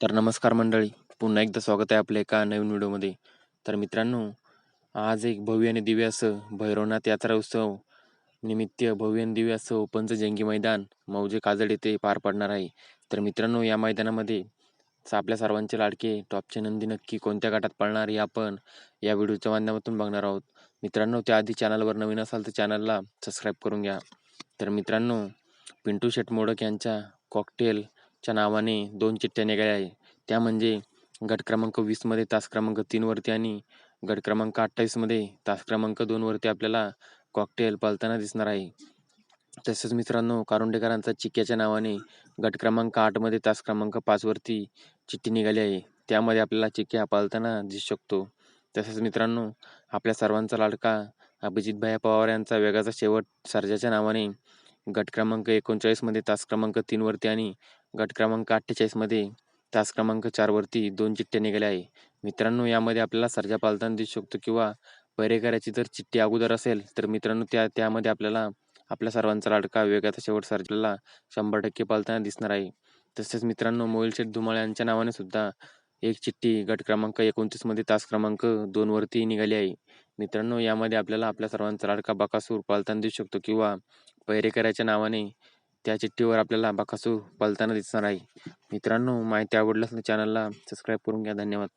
तर नमस्कार मंडळी पुन्हा एकदा स्वागत आहे आपल्या एका नवीन व्हिडिओमध्ये. तर मित्रांनो आज एक भव्य आणि दिव्य असं भैरवनाथ यात्रा उत्सव निमित्त भव्य आणि दिव्य असं ओपनचं जंगी मैदान मौजे काजड येथे पार पडणार आहे. तर मित्रांनो या मैदानामध्ये आपल्या सर्वांचे लाडके टॉपचे नंदी नक्की कोणत्या गटात पळणार हे आपण या व्हिडिओच्या माध्यमातून बघणार आहोत. मित्रांनो त्याआधी चॅनलवर नवीन असाल तर चॅनलला सबस्क्राईब करून घ्या. तर मित्रांनो पिंटू शेट मोडक यांच्या कॉकटेल च्या नावाने दोन चिठ्ठ्या निघाल्या आहे. त्या म्हणजे गट क्रमांक वीसमध्ये तास क्रमांक तीनवरती आणि गट क्रमांक अठ्ठावीसमध्ये तास क्रमांक दोनवरती आपल्याला कॉकटेल पालताना दिसणार आहे. तसेच मित्रांनो कारुंडेकरांचा चिक्क्याच्या नावाने गट क्रमांक आठमध्ये तास क्रमांक पाचवरती चिठ्ठी निघाली आहे. त्यामध्ये आपल्याला चिक्क्या पाळताना दिसू शकतो. तसेच मित्रांनो आपल्या सर्वांचा लाडका अभिजितभाई पवार यांचा वेगाचा शेवट सर्जाच्या नावाने गट क्रमांक एकोणचाळीसमध्ये तास क्रमांक तीनवरती आणि गट क्रमांक अठ्ठेचाळीसमध्ये तास क्रमांक चारवरती दोन चिठ्ठ्या निघाल्या आहे. मित्रांनो यामध्ये आपल्याला सर्जा पालताना दिसू शकतो किंवा पैरेकराची जर चिठ्ठी अगोदर असेल तर मित्रांनो त्या त्यामध्ये आपल्याला आपल्या सर्वांचा लाडका वेगाचा शेवट सर्जाला शंभर टक्के पालताना दिसणार आहे. तसेच मित्रांनो मोहिलशेठ धुमाळ यांच्या नावाने सुद्धा एक चिठ्ठी गट क्रमांक एकोणतीसमध्ये तास क्रमांक दोनवरती निघाली आहे. मित्रांनो यामध्ये आपल्याला आपल्या सर्वांचा लाडका बकासूर पालताना दिसू शकतो किंवा पैरेकराच्या नावाने त्या चिठ्ठीवर आपल्याला बकासूर पालताना दिसणार आहे. मित्रांनो माहिती आवडल्यास चॅनलला सबस्क्राईब करून घ्या. धन्यवाद.